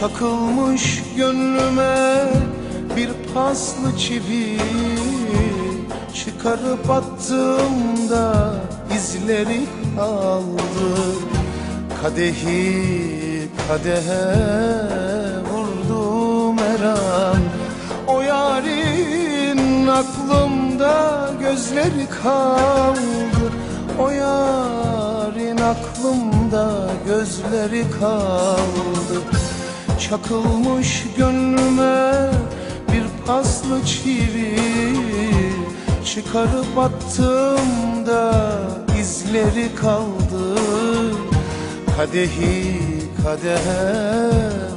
Çakılmış gönlüme bir paslı çivi Çıkarıp attığımda izleri kaldı Kadehi kadehe vurdum her an. O yarin aklımda gözleri kaldı. O yarin aklımda gözleri kaldı Çakılmış gönlüme bir paslı çivi Çıkarıp attığımda izleri kaldı. Kadehi kadehe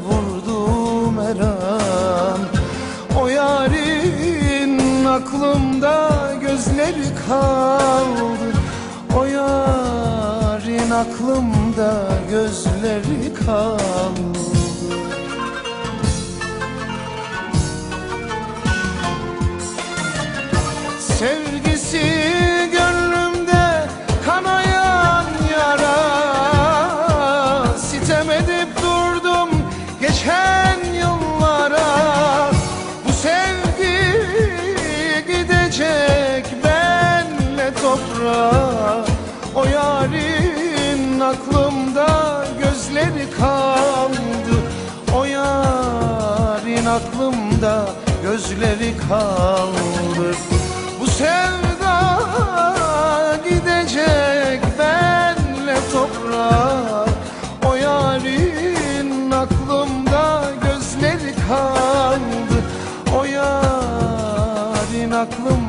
vurdum her an. O yarin aklımda gözleri kaldı. O yarin aklımda gözleri kaldı Sevgisi gönlümde kanayan yara. Sitem edip durdum geçen yıllara. Bu sevgi gidecek benle toprağa. O yarin aklımda gözleri kaldı. O yarin aklımda gözleri kaldı. Bu sevda gidecek benle toprağa O yarin aklımda gözleri kaldı. O yarin aklımda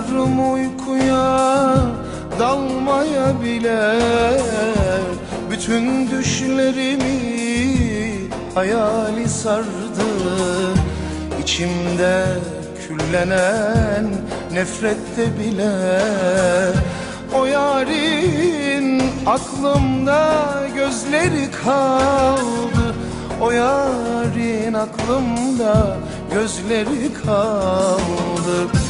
Korkarım uykuya dalmaya bile Bütün düşlerimi hayali sardı. İçimde küllenen nefrette bile O yarin aklımda gözleri kaldı. O yarin aklımda gözleri kaldı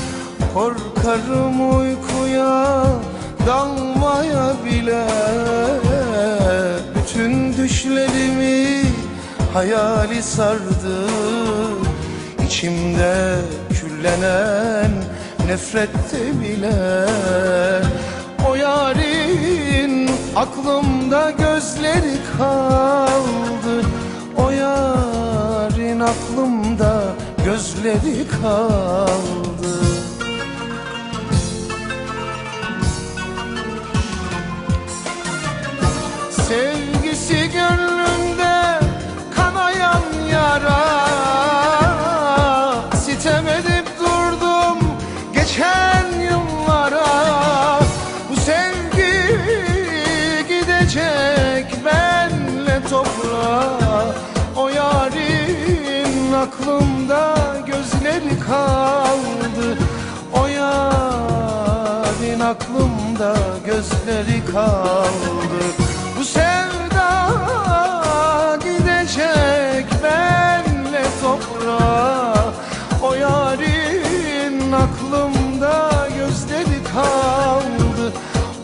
Korkarım uykuya dalmaya bile. Bütün düşlerimi hayali sardı. İçimde küllenen nefrette bile. O yarin aklımda gözleri kaldı. O yarin aklımda gözleri kaldı aklımda gözleri kaldı. O yarin aklımda gözleri kaldı. Bu sevda gidecek benle toprağa. O yarin aklımda gözleri kaldı.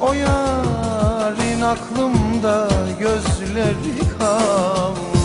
O yarin aklımda gözleri kaldı